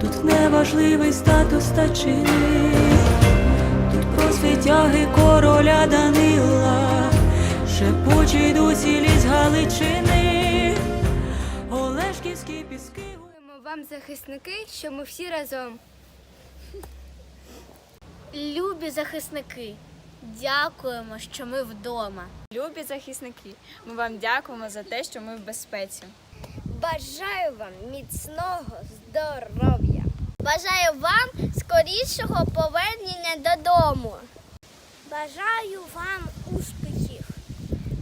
тут неважливий статус та чини, тут про світяги короля Данила, шепочий досі ліс Галичини, Олешківські піски. Дякуємо вам, захисники, що ми всі разом. Любі захисники, дякуємо, що ми вдома. Любі захисники, ми вам дякуємо за те, що ми в безпеці. Бажаю вам міцного здоров'я. Бажаю вам скорішого повернення додому. Бажаю вам успіхів.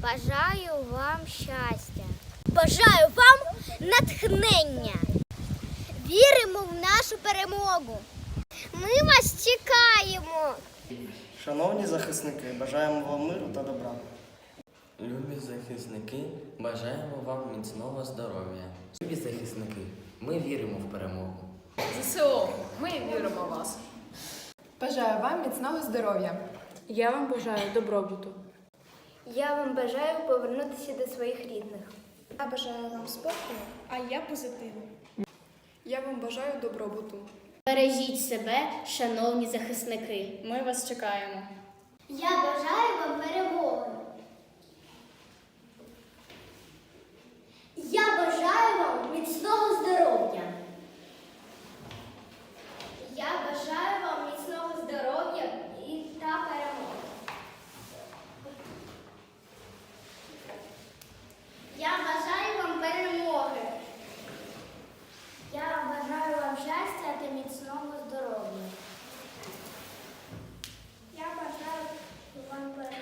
Бажаю вам щастя. Бажаю вам натхнення. Віримо в нашу перемогу. Ми вас чекаємо. Шановні захисники, бажаємо вам миру та добра. Любі захисники, бажаємо вам міцного здоров'я. Любі захисники, ми віримо в перемогу. ЗСУ, ми віримо в вас. Бажаю вам міцного здоров'я. Я вам бажаю добробуту. Я вам бажаю повернутися до своїх рідних. Я бажаю вам спокою. А я позитиву. Я вам бажаю добробуту. Бережіть себе, шановні захисники. Ми вас чекаємо. Я бажаю вам перемоги. Я бажаю вам міцного здоров'я. Я бажаю вам міцного здоров'я і та перемоги. Я бажаю вам перемоги. Я бажаю вам щастя та міцного здоров'я. Я бажаю вам перемоги.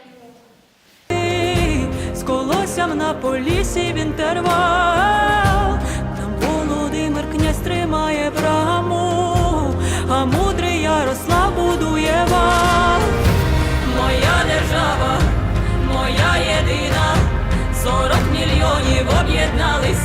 з колоссям на полісі в інтервал. Там Володимир князь тримає браму, а мудрий Ярослав будує вал. Моя держава, моя єдина, сорок мільйонів об'єдналися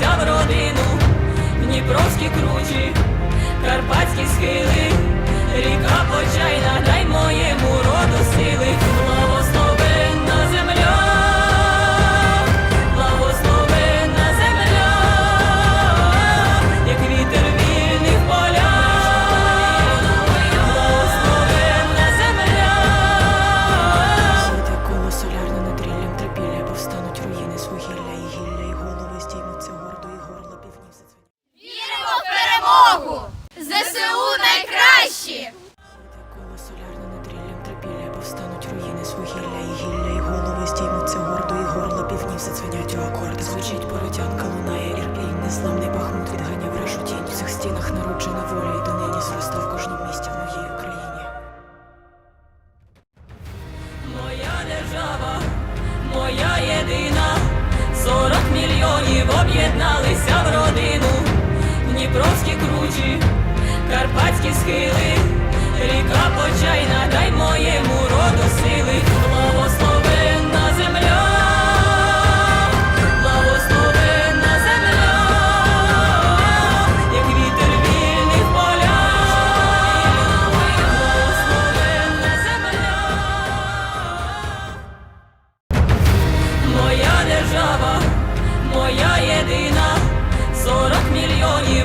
держава, моя єдина, сорок мільйонів об'єдналися в родину,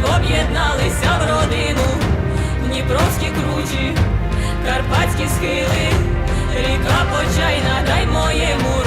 В об'єдналися в родину, Дніпровські кручі, карпатські схили, ріка почайна, дай моєму.